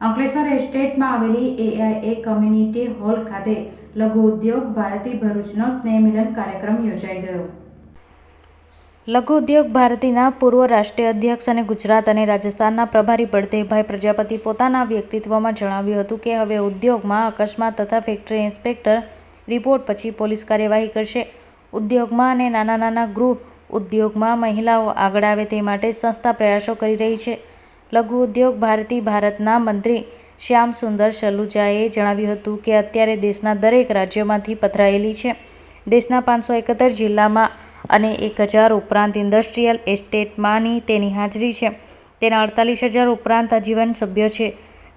અંકલેશ્વર એસ્ટેટમાં આવેલી AIA community hall ખાતે લઘુ ઉદ્યોગ ભારતી ભરૂચનો સ્નેહમિલન કાર્યક્રમ યોજાઈ ગયો. લઘુ ઉદ્યોગ ભારતીના પૂર્વ રાષ્ટ્રીય અધ્યક્ષ અને ગુજરાત અને રાજસ્થાનના પ્રભારી બળદેવભાઈ પ્રજાપતિ પોતાના વ્યક્તિત્વમાં જણાવ્યું હતું કે હવે ઉદ્યોગમાં અકસ્માત તથા ફેક્ટરી ઇન્સ્પેક્ટર રિપોર્ટ પછી પોલીસ કાર્યવાહી કરશે. ઉદ્યોગમાં અને નાના નાના ગૃહ ઉદ્યોગમાં મહિલાઓ આગળ આવે તે માટે સંસ્થા પ્રયાસો કરી રહી છે. લઘુ ઉદ્યોગ ભારતી ભારતના મંત્રી શ્યામ સુંદર સલુજાએ જણાવ્યું હતું કે અત્યારે દેશના દરેક રાજ્યોમાંથી પથરાયેલી છે. દેશના પાંચસો એકોતેર જિલ્લામાં અને એક હજાર ઉપરાંત ઇન્ડસ્ટ્રીયલ એસ્ટેટમાંની તેની હાજરી છે. તેના અડતાલીસ હજાર ઉપરાંત આજીવન સભ્યો છે.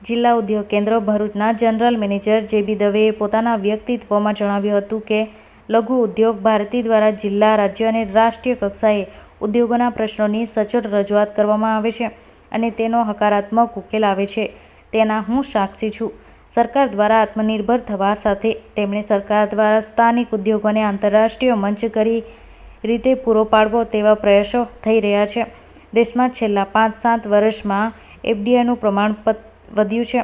જિલ્લા ઉદ્યોગ કેન્દ્ર ભરૂચના જનરલ મેનેજર જેબી દવેએ પોતાના વ્યક્તિત્વમાં જણાવ્યું હતું કે, લઘુ ઉદ્યોગ ભારતી દ્વારા જિલ્લા રાજ્ય અને રાષ્ટ્રીય કક્ષાએ ઉદ્યોગોના પ્રશ્નોની સચોટ રજૂઆત કરવામાં આવે છે. અને તેનો હકારાત્મક ઉકેલ આવે છે. તેના હું સાક્ષી છું. સરકાર દ્વારા આત્મનિર્ભર થવા સાથે તેમણે સરકાર દ્વારા સ્થાનિક ઉદ્યોગોને આંતરરાષ્ટ્રીય મંચ કરી રીતે પૂરો પાડવો તેવા પ્રયાસો થઈ રહ્યા છે. દેશમાં છેલ્લા પાંચ સાત વર્ષમાં એફડીઆઈનું પ્રમાણ વધ્યું છે.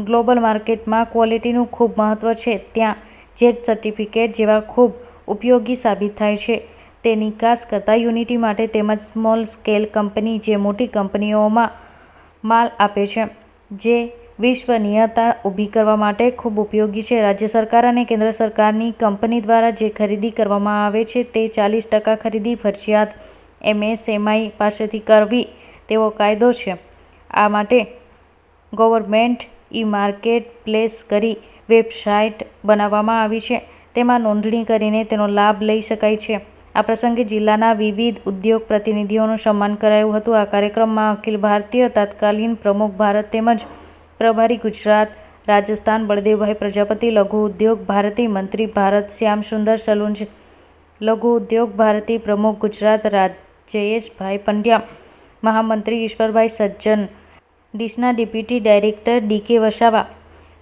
ગ્લોબલ માર્કેટમાં ક્વોલિટીનું ખૂબ મહત્ત્વ છે. ત્યાં જેટ સર્ટિફિકેટ જેવા ખૂબ ઉપયોગી સાબિત થાય છે. તે નિકાસ કરતા યુનિટી માટે તેમજ સ્મોલ સ્કેલ કંપની જે મોટી કંપનીઓમાં માલ આપે છે, જે વિશ્વનીયતા ઊભી કરવા માટે ખૂબ ઉપયોગી છે. રાજ્ય સરકાર અને કેન્દ્ર સરકારની કંપની દ્વારા જે ખરીદી કરવામાં આવે છે, તે ચાલીસ ટકા ખરીદી ફરજિયાત એમએસએમઆઈ પાસેથી કરવી તેવો કાયદો છે. આ માટે ગવર્મેન્ટ ઈ માર્કેટ પ્લેસ કરી વેબસાઇટ બનાવવામાં આવી છે. તેમાં નોંધણી કરીને તેનો લાભ લઈ શકાય છે. આ પ્રસંગે જિલ્લાના વિવિધ ઉદ્યોગ પ્રતિનિધિઓનું સન્માન કરાયું હતું. આ કાર્યક્રમમાં અખિલ ભારતીય તાત્કાલિન પ્રમુખ ભારત તેમજ પ્રભારી ગુજરાત, રાજસ્થાન, બળદેવભાઈ પ્રજાપતિ, લઘુ ઉદ્યોગ ભારતી મંત્રી ભારત શ્યામ સુંદર સલુંજ લઘુ ઉદ્યોગ ભારતી પ્રમુખ ગુજરાત રાજયેશભાઈ પંડ્યા, મહામંત્રી Ishwarbhai Sajjan ડીસના deputy director D K Vasava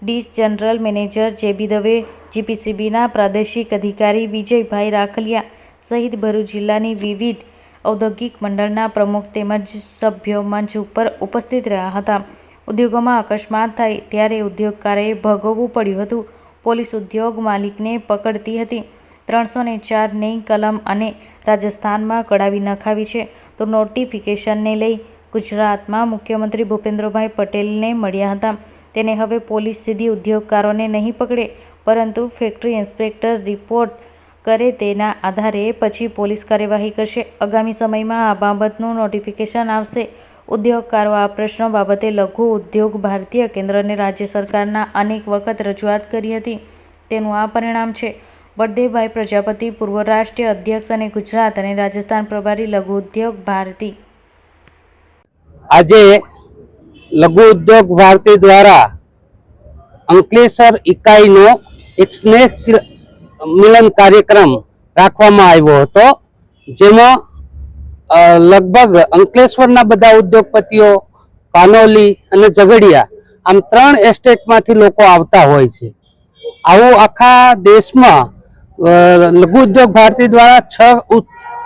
DISH general manager J B Dave, જીપીસીબીના પ્રાદેશિક અધિકારી વિજયભાઈ રાખલિયા સહિત ભરૂચ જિલ્લાની વિવિધ ઔદ્યોગિક મંડળના પ્રમુખ તેમજ સભ્યો મંચ ઉપર ઉપસ્થિત રહ્યા હતા. ઉદ્યોગોમાં અકસ્માત થાય ત્યારે ઉદ્યોગકારે ભોગવવું પડ્યું હતું. પોલીસ ઉદ્યોગ માલિકને પકડતી હતી. ત્રણસો ને ચારની કલમ અને રાજસ્થાનમાં કડાવી નખાવી છે. તો નોટિફિકેશનને લઈ ગુજરાતમાં મુખ્યમંત્રી ભૂપેન્દ્રભાઈ પટેલને મળ્યા હતા. તેને હવે પોલીસ સીધી ઉદ્યોગકારોને નહીં પકડે, પરંતુ ફેક્ટરી ઇન્સ્પેક્ટર રિપોર્ટ કરે તેના આધારે પછી પોલીસ કાર્યવાહી કરશે. આગામી સમયમાં આ બાબતનું નોટિફિકેશન આવશે. ઉદ્યોગકારો આ પ્રશ્નો બાબતે લઘુ ઉદ્યોગ ભારતીય કેન્દ્ર અને રાજ્ય સરકારના અનેક વખત રજૂઆત કરી હતી. તેનું આ પરિણામ છે. બળદેવભાઈ પ્રજાપતિ, પૂર્વ રાષ્ટ્રીય અધ્યક્ષ અને ગુજરાત અને રાજસ્થાન પ્રભારી લઘુ ઉદ્યોગ ભારતી. આજે લઘુ ઉદ્યોગ ભારતી દ્વારા અંકલેશ્વર ઇકાઈનો એક સ્નેહ મિલન કાર્યક્રમ રાખવામાં આવ્યો હતો, જેમાં લગભગ અંકલેશ્વરના બધા ઉદ્યોગપતિઓ, પાનોલી અને ઝઘડિયા, આમ ત્રણ એસ્ટેટમાંથી લોકો આવતા હોય છે. આવું આખા દેશમાં લઘુ ઉદ્યોગ ભારતી દ્વારા છ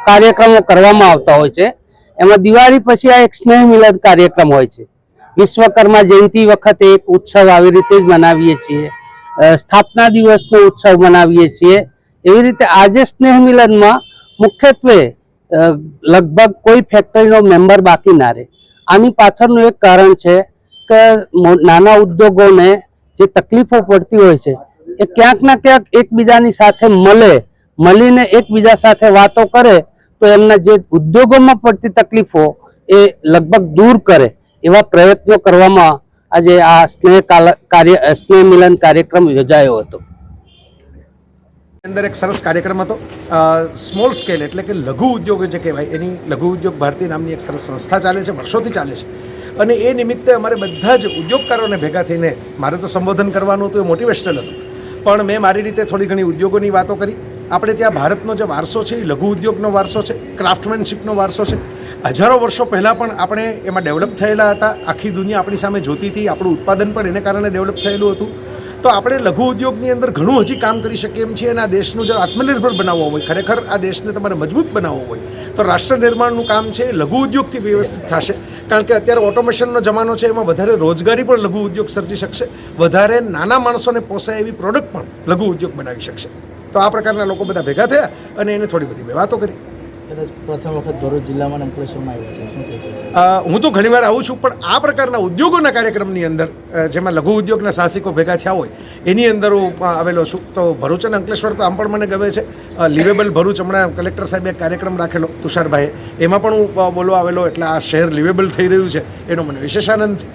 કાર્યક્રમો કરવામાં આવતા હોય છે. એમાં દિવાળી પછી આ એક સ્નેહ મિલન કાર્યક્રમ હોય છે. વિશ્વકર્મા જયંતિ વખતે એક ઉત્સવ આવી રીતે જ મનાવીએ છીએ. સ્થાપના દિવસનો ઉત્સવ મનાવીએ છીએ. એવી રીતે આજે સ્નેહ મિલનમાં મુખ્યત્વે લગભગ કોઈ ફેક્ટરીનો મેમ્બર બાકી ના રહે. આની પાછળનું એક કારણ છે કે નાના ઉદ્યોગોને જે તકલીફો પડતી હોય છે, એ ક્યાંક ના ક્યાંક એકબીજાની સાથે મળે, મળીને એકબીજા સાથે વાતો કરે, તો એમના જે ઉદ્યોગોમાં પડતી તકલીફો એ લગભગ દૂર કરે એવા પ્રયત્નો કરવામાં આજે આ સ્નેહ કાર્ય સ્નેહ મિલન કાર્યક્રમ યોજાયો હતો. અંદર એક સરસ કાર્યક્રમ હતો. સ્મોલ સ્કેલ એટલે કે લઘુ ઉદ્યોગ જે કહેવાય, એની લઘુ ઉદ્યોગ ભારતી નામની એક સરસ સંસ્થા ચાલે છે, વર્ષોથી ચાલે છે. અને એ નિમિત્તે અમારે બધા જ ઉદ્યોગકારોને ભેગા થઈને મારે તો સંબોધન કરવાનું હતું, એ મોટિવેશનલ હતું. પણ મેં મારી રીતે થોડી ઘણી ઉદ્યોગોની વાતો કરી. આપણે ત્યાં ભારતનો જે વારસો છે, એ લઘુ ઉદ્યોગનો વારસો છે, ક્રાફ્ટમેનશીપનો વારસો છે. હજારો વર્ષો પહેલાં પણ આપણે એમાં ડેવલપ થયેલા હતા. આખી દુનિયા આપણી સામે જોતી હતી, આપણું ઉત્પાદન પણ એને કારણે ડેવલપ થયેલું હતું. તો આપણે લઘુ ઉદ્યોગની અંદર ઘણું હજી કામ કરી શકીએ એમ છીએ અને આ દેશનું જો આત્મનિર્ભર બનાવવો હોય, ખરેખર આ દેશને તમારે મજબૂત બનાવવો હોય, તો રાષ્ટ્ર નિર્માણનું કામ છે લઘુ ઉદ્યોગથી વ્યવસ્થિત થશે. કારણ કે અત્યારે ઓટોમેશનનો જમાનો છે, એમાં વધારે રોજગારી પણ લઘુ ઉદ્યોગ સર્જી શકશે. વધારે નાના માણસોને પોસાય એવી પ્રોડક્ટ પણ લઘુ ઉદ્યોગ બનાવી શકશે. તો આ પ્રકારના લોકો બધા ભેગા થયા અને એને થોડી બધી વાતો કરી. પ્રથમ વખત ભરૂચ જિલ્લામાં અંકલેશ્વરમાં આવ્યા છે. શું કહેશો? હું તો ઘણીવાર આવું છું પણ આ પ્રકારના ઉદ્યોગોના કાર્યક્રમની અંદર જેમાં લઘુ ઉદ્યોગના સાહસિકો ભેગા થયા હોય એની અંદર હું આવેલો છું. તો ભરૂચ અને અંકલેશ્વર તો આમ પણ મને ગમે છે. લિવેબલ ભરૂચ હમણાં કલેક્ટર સાહેબે એક કાર્યક્રમ રાખેલો તુષારભાઈએ. એમાં પણ હું બોલવા આવેલો એટલે આ શહેર લિવેબલ થઈ રહ્યું છે એનો મને વિશેષ આનંદ છે.